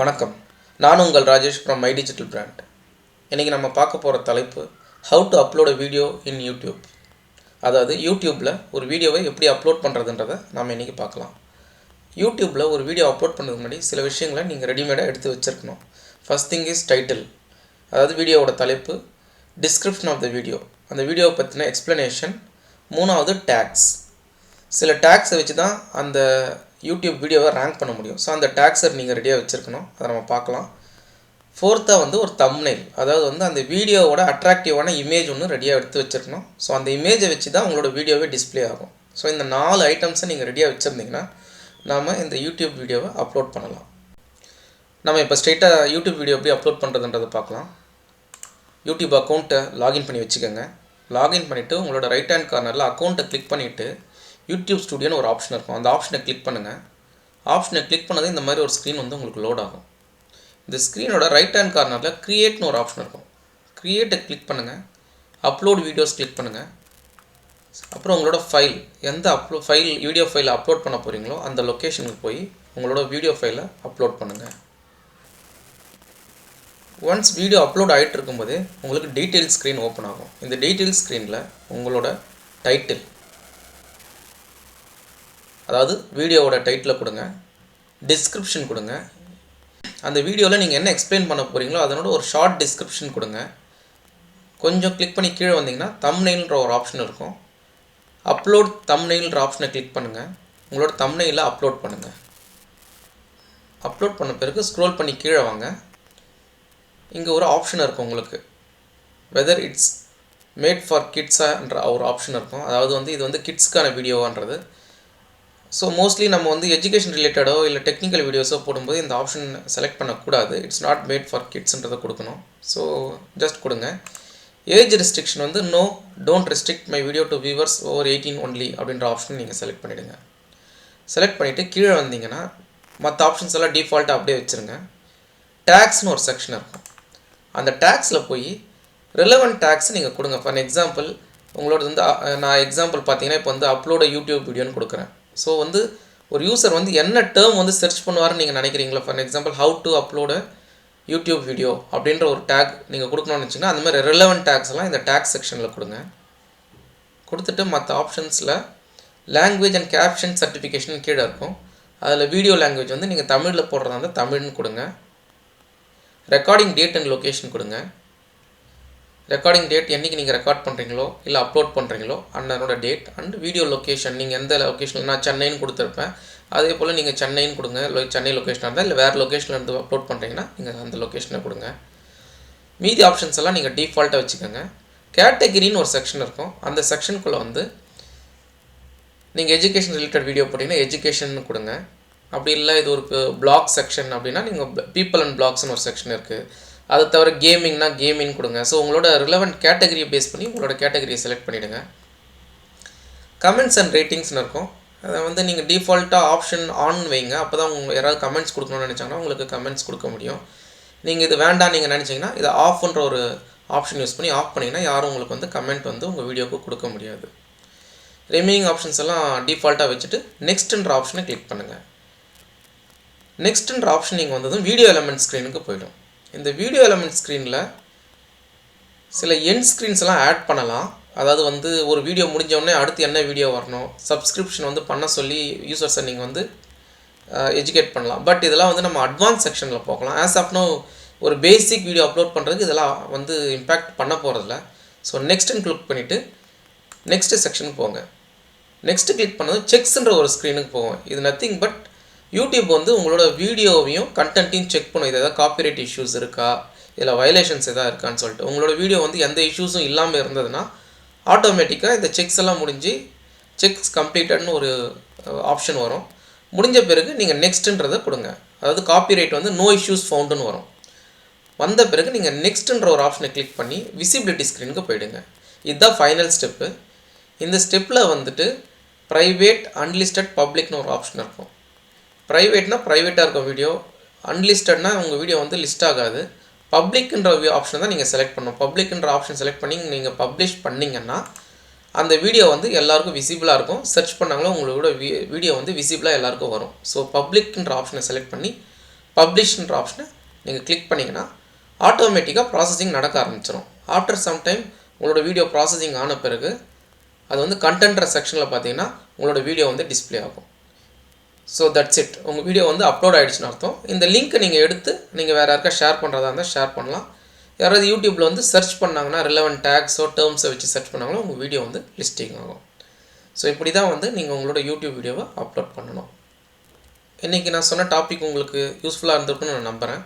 வணக்கம். நான் உங்கள் Rajesh from my digital brand இன்றைக்கி நம்ம பார்க்க போகிற தலைப்பு how to upload a video in YouTube அதாவது யூடியூப்பில் ஒரு வீடியோவை எப்படி அப்லோட் பண்ணுறதுன்றதை நாம் இன்றைக்கி பார்க்கலாம். யூடியூப்பில் ஒரு வீடியோ அப்லோட் பண்ணுறதுக்கு முன்னாடி சில விஷயங்களை நீங்கள் ரெடிமேடாக எடுத்து வச்சுருக்கணும். ஃபஸ்ட் திங் இஸ் டைட்டில் அதாவது வீடியோவோட தலைப்பு டிஸ்கிரிப்ஷன் ஆஃப் த வீடியோ அந்த வீடியோவை பற்றின எக்ஸ்ப்ளனேஷன் மூணாவது டேக்ஸ் சில டேக்ஸை வச்சு தான் அந்த யூடியூப் வீடியோவை ரேங்க் பண்ண முடியும். ஸோ அந்த டேக்ஸர் நீங்கள் ரெடியாக வச்சுருக்கணும். அதை நம்ம பார்க்கலாம். ஃபோர்த்தாக வந்து ஒரு தம்னைல் அதாவது வந்து அந்த வீடியோவோட அட்ராக்டிவான இமேஜ் ஒன்று ரெடியாக எடுத்து வச்சுருக்கணும். ஸோ அந்த இமேஜை வச்சு தான் உங்களோட வீடியோவே டிஸ்ப்ளே ஆகும். ஸோ இந்த நாலு ஐட்டம்ஸை நீங்கள் ரெடியாக வச்சுருந்தீங்கன்னா நாம் இந்த யூடியூப் வீடியோவை அப்லோட் பண்ணலாம். நம்ம இப்போ ஸ்ட்ரெயிட்டாக யூடியூப் வீடியோ எப்படி அப்லோட் பண்ணுறதுன்றதை பார்க்கலாம். யூடியூப் அக்கௌண்ட்டை லாகின் பண்ணி வச்சுக்கோங்க. லாகின் பண்ணிவிட்டு உங்களோட ரைட் ஹேண்ட் கார்னரில் அக்கௌண்ட்டை கிளிக் பண்ணிவிட்டு யூடியூப் ஸ்டுடியோன்னு ஒரு ஆப்ஷன் இருக்கும். அந்த ஆப்ஷனை கிளிக் பண்ணுங்கள் ஆப்ஷனை கிளிக் பண்ணது இந்த மாதிரி ஒரு ஸ்க்ரீன் வந்து உங்களுக்கு லோட் ஆகும். இந்த ஸ்க்ரீனோட ரைட் ஹேண்ட் கார்னரில் க்ரியேட்னு ஒரு ஆப்ஷன் இருக்கும். க்ரியேட்டை கிளிக் பண்ணுங்கள் அப்லோட் வீடியோஸ் கிளிக் பண்ணுங்கள் அப்புறம் உங்களோட ஃபைல் எந்த அப்லோ ஃபைல் வீடியோ ஃபைலை அப்லோட் பண்ண போகிறீங்களோ அந்த லொக்கேஷனுக்கு போய் உங்களோட வீடியோ ஃபைலை அப்லோட் பண்ணுங்கள் ஒன்ஸ் வீடியோ அப்லோட் ஆகிட்டு இருக்கும்போது உங்களுக்கு டீட்டெயில் ஸ்க்ரீன் ஓப்பன் ஆகும். இந்த டீட்டெயில் ஸ்க்ரீனில் உங்களோட டைட்டில் அதாவது வீடியோவோட டைட்டில் கொடுங்க. டிஸ்கிரிப்ஷன் கொடுங்க. அந்த வீடியோவில் நீங்கள் என்ன எக்ஸ்பிளைன் பண்ண போகிறீங்களோ அதனோட ஒரு ஷார்ட் டிஸ்கிரிப்ஷன் கொடுங்க. கொஞ்சம் கிளிக் பண்ணி கீழே வந்தீங்கன்னா தம்னெயில்ன்ற ஒரு ஆப்ஷன் இருக்கும். அப்லோட் தம்னெயில்ன்ற ஆப்ஷனை கிளிக் பண்ணுங்கள் உங்களோட தம்னெயிலில் அப்லோட் பண்ணுங்கள் அப்லோட் பண்ண பிறகு ஸ்க்ரோல் பண்ணி கீழே வாங்க. இங்கே ஒரு ஆப்ஷன் இருக்கும் உங்களுக்கு. வெதர் இட்ஸ் மேட் ஃபார் கிட்ஸான்ற ஒரு ஆப்ஷன் இருக்கும். அதாவது வந்து இது வந்து கிட்ஸ்க்கான வீடியோவான்றது ஸோ மோஸ்ட்லி நம்ம வந்து எஜுகேஷன் ரிலேட்டடோ இல்லை டெக்னிக்கல் வீடியோஸோ போடும்போது இந்த ஆப்ஷன் செலக்ட் பண்ணக்கூடாது. இட்ஸ் நாட் மேட் ஃபார் கிட்ஸ்ன்றதை கொடுக்கணும். ஸோ ஜஸ்ட் கொடுங்க. ஏஜ் ரெஸ்ட்ரிக்ஷன் வந்து no don't restrict my video to viewers over eighteen only அப்படின்ற ஆப்ஷன் நீங்கள் செலக்ட் பண்ணிவிடுங்க செலக்ட் பண்ணிவிட்டு கீழே வந்தீங்கன்னா மற்ற ஆப்ஷன்ஸ் எல்லாம் டிஃபால்ட்டாக அப்படியே வச்சுருங்க. டேக்ஸ்னு ஒரு செக்ஷன் இருக்கும். அந்த டேக்ஸில் போய் ரிலவெண்ட் டேக்ஸ் நீங்கள் கொடுங்க. ஃபார் எக்ஸாம்பிள் உங்களோட வந்து நான் எக்ஸாம்பிள் பார்த்தீங்கன்னா இப்போ வந்து அப்லோட யூடியூப் வீடியோன்னு கொடுக்குறேன். ஸோ வந்து ஒரு யூசர் வந்து என்ன டேர்ம் வந்து சர்ச் பண்ணுவார்னு நீங்கள் நினைக்கிறீங்களா? ஃபார் எக்ஸாம்பிள் ஹவு டு அப்லோட யூடியூப் வீடியோ அப்படின்ற ஒரு டேக் நீங்கள் கொடுக்கணும்னு வச்சிங்கன்னா அந்த மாதிரி ரெலவெண்ட் டேக்ஸ்லாம் இந்த டேக்ஸ் செக்ஷனில் கொடுங்க. கொடுத்துட்டு மற்ற ஆப்ஷன்ஸில் லாங்குவேஜ் அண்ட் கேப்ஷன் சர்டிஃபிகேஷன் கீழே இருக்கும். அதில் வீடியோ லாங்குவேஜ் வந்து நீங்கள் தமிழில் போடுறதா இருந்தால் தமிழ்னு கொடுங்க. ரெக்கார்டிங் டேட் அண்ட் லொக்கேஷன் கொடுங்க. ரெக்கார்டிங் டேட் என்றைக்கு நீங்கள் ரெக்கார்ட் பண்ணுறீங்களோ இல்லை அப்லோட் பண்ணுறீங்களோ அண்ணனோட டேட் அண்ட் வீடியோ லொக்கேஷன் நீங்கள் எந்த லொக்கேஷனில் நான் சென்னைன்னு கொடுத்துருப்பேன். அதே போல் நீங்கள் சென்னைன்னு கொடுங்க. சென்னை லொக்கேஷனாக இருந்தால் இல்லை வேறு லொக்கேஷனில் இருந்து அப்லோட் பண்ணுறீங்கன்னா நீங்கள் அந்த லொக்கேஷனை கொடுங்க. மீதி ஆப்ஷன்ஸ் எல்லாம் நீங்கள் டிஃபால்ட்டாக வச்சுக்கோங்க. கேட்டகிரின்னு ஒரு செக்ஷன் இருக்கும். அந்த செக்ஷனுக்குள்ளே வந்து நீங்கள் எஜுகேஷன் ரிலேட்டட் வீடியோ போட்டிங்கன்னா எஜுகேஷன் கொடுங்க. அப்படி இல்லை இது ஒரு பிளாக் செக்ஷன் அப்படின்னா நீங்கள் பீப்பிள் அண்ட் பிளாக்ஸ்னு ஒரு செக்ஷன் இருக்குது அது தவிர கேமிங்னா கேமிங் கொடுங்க. ஸோ உங்களோட ரிலவெண்ட் கேட்டகரியை பேஸ் பண்ணி உங்களோட கேட்டகரியை செலக்ட் பண்ணிவிடுங்க கமெண்ட்ஸ் அண்ட் ரேட்டிங்ஸ்னு இருக்கும். அதை வந்து நீங்கள் டிஃபால்ட்டாக ஆப்ஷன் ஆன் வைங்க. அப்போ தான் உங்களுக்கு யாராவது கமெண்ட்ஸ் கொடுக்கணும்னு நினச்சாங்கன்னா உங்களுக்கு கமெண்ட்ஸ் கொடுக்க முடியும். நீங்கள் இது வேண்டாம் நீங்கள் நினச்சிங்கன்னா இதை ஆஃப்ன்ற ஒரு ஆப்ஷன் யூஸ் பண்ணி ஆஃப் பண்ணிங்கன்னா யாரும் உங்களுக்கு வந்து கமெண்ட் வந்து உங்கள் வீடியோக்கு கொடுக்க முடியாது. ரிமைனிங் ஆப்ஷன்ஸ் எல்லாம் டிஃபால்ட்டாக வச்சுட்டு நெக்ஸ்ட்டுன்ற ஆப்ஷனை கிளிக் பண்ணுங்கள் நெக்ஸ்ட்டுன்ற ஆப்ஷன் நீங்கள் வந்ததும் வீடியோ எலமெண்ட் ஸ்க்ரீனுக்கு போயிடும். இந்த வீடியோ எலமெண்ட் ஸ்க்ரீனில் சில என் ஸ்க்ரீன்ஸ்லாம் ஆட் பண்ணலாம். அதாவது வந்து ஒரு வீடியோ முடிஞ்சவுடனே அடுத்து என்ன வீடியோ வரணும்? சப்ஸ்கிரிப்ஷன் வந்து பண்ண சொல்லி யூசர்ஸை நீங்கள் வந்து எஜுகேட் பண்ணலாம். பட் இதெல்லாம் வந்து நம்ம அட்வான்ஸ் செக்ஷனில் போகலாம். ஆஸ் ஆஃப் நோ ஒரு பேசிக் வீடியோ அப்லோட் பண்ணுறதுக்கு இதெல்லாம் வந்து இம்பேக்ட் பண்ண போகிறதில்ல ஸோ நெக்ஸ்ட்டுன்னு கிளிக் பண்ணிவிட்டு நெக்ஸ்ட்டு செக்ஷனுக்கு போங்க. நெக்ஸ்ட்டு கிளிக் பண்ணது செக்ஸுன்ற ஒரு ஸ்க்ரீனுக்கு போவோம் இது நத்திங் பட் யூடியூப் வந்து உங்களோட வீடியோவையும் கண்டென்ட்டையும் செக் பண்ணும். இது எதாவது காப்பிரைட் இஷ்யூஸ் இருக்கா? இதில் வயலேஷன்ஸ் எதாவது இருக்கான்னு சொல்லிட்டு. உங்களோட வீடியோ வந்து எந்த இஷ்யூஸும் இல்லாமல் இருந்ததுன்னா ஆட்டோமேட்டிக்காக இந்த செக்ஸ் எல்லாம் முடிஞ்சு செக்ஸ் கம்ப்ளீட்டட்னு ஒரு ஆப்ஷன் வரும். முடிஞ்ச பிறகு நீங்கள் நெக்ஸ்ட்டுன்றதை கொடுங்க. அதாவது காப்பிரைட் வந்து நோ இஷ்யூஸ் ஃபவுண்டுன்னு வரும். வந்த பிறகு நீங்கள் நெக்ஸ்ட்டுன்ற ஒரு ஆப்ஷனை கிளிக் பண்ணி விசிபிலிட்டி ஸ்க்ரீனுக்கு போயிடுங்க. இதுதான் ஃபைனல் ஸ்டெப்பு இந்த ஸ்டெப்பில் வந்துட்டு ப்ரைவேட் அன்லிஸ்டட் பப்ளிக்னு ஒரு ஆப்ஷன் இருக்கும். ப்ரைவேட்னா ப்ரைவேட்டாக இருக்கும் வீடியோ அன்லிஸ்டட்னா உங்கள் வீடியோ வந்து லிஸ்ட் ஆகாது. பப்ளிக்ன்ற ஆப்ஷன் தான் நீங்கள் செலக்ட் பண்ணணும். பப்ளிக்ன்ற ஆப்ஷன் செலக்ட் பண்ணி நீங்கள் பப்ளிஷ் பண்ணிங்கன்னா அந்த வீடியோ வந்து எல்லாருக்கும் விசிபிளாக இருக்கும். சர்ச் பண்ணாங்களோ உங்களோட வீ வீடியோ வந்து விசிபிளாக எல்லாருக்கும் வரும். ஸோ பப்ளிக்ன்ற ஆப்ஷனை செலக்ட் பண்ணி பப்ளிஷ்ன்ற ஆப்ஷனை நீங்கள் கிளிக் பண்ணிங்கன்னா ஆட்டோமேட்டிக்காக ப்ராசஸிங் நடக்க ஆரம்பிச்சிடும் ஆஃப்டர் சம் டைம் உங்களோட வீடியோ ப்ராசஸிங் ஆன பிறகு அது வந்து கண்டென்ட்ற செக்ஷனில் பார்த்தீங்கன்னா உங்களோட வீடியோ வந்து டிஸ்ப்ளே ஆகும். ஸோ தட்ஸ் இட் உங்கள் வீடியோ வந்து அப்லோட் ஆகிடுச்சுன்னு அர்த்தம். இந்த லிங்க்கை நீங்கள் எடுத்து நீங்கள் வேறு யாருக்கா ஷேர் பண்ணுறதா இருந்தால் ஷேர் பண்ணலாம். யாராவது யூடியூப்பில் வந்து சர்ச் பண்ணாங்கன்னா ரிலவெண்ட் டேக்ஸோ டேர்ம்ஸை வச்சு சர்ச் பண்ணாங்களோ உங்கள் வீடியோ வந்து லிஸ்டிங் ஆகும். ஸோ இப்படி தான் வந்து நீங்கள் உங்களோட யூடியூப் வீடியோவை அப்லோட் பண்ணணும். இன்றைக்கி நான் சொன்ன டாபிக் உங்களுக்கு யூஸ்ஃபுல்லாக இருந்திருக்குன்னு நான் நம்புகிறேன்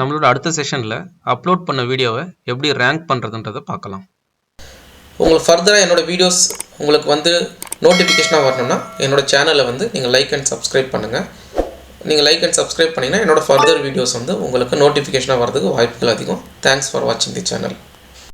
நம்மளோட அடுத்த செஷனில் அப்லோட் பண்ண வீடியோவை எப்படி ரேங்க் பண்ணுறதுன்றதை பார்க்கலாம். உங்களுக்கு ஃபர்தராக என்னோடய வீடியோஸ் உங்களுக்கு வந்து நோட்டிஃபிகேஷனாக வரணும்னா என்னோட சேனலை வந்து நீங்கள் லைக் அண்ட் சப்ஸ்கிரைப் பண்ணுங்கள் நீங்கள் லைக் அண்ட் சப்ஸ்கிரைப் பண்ணிங்கன்னா என்னோடய ஃபர்தர் வீடியோஸ் வந்து உங்களுக்கு நோட்டிஃபிகேஷனாக வரதுக்கு வாய்ப்புகள் அதிகம். தேங்க்ஸ் ஃபார் வாட்சிங் தி சேனல்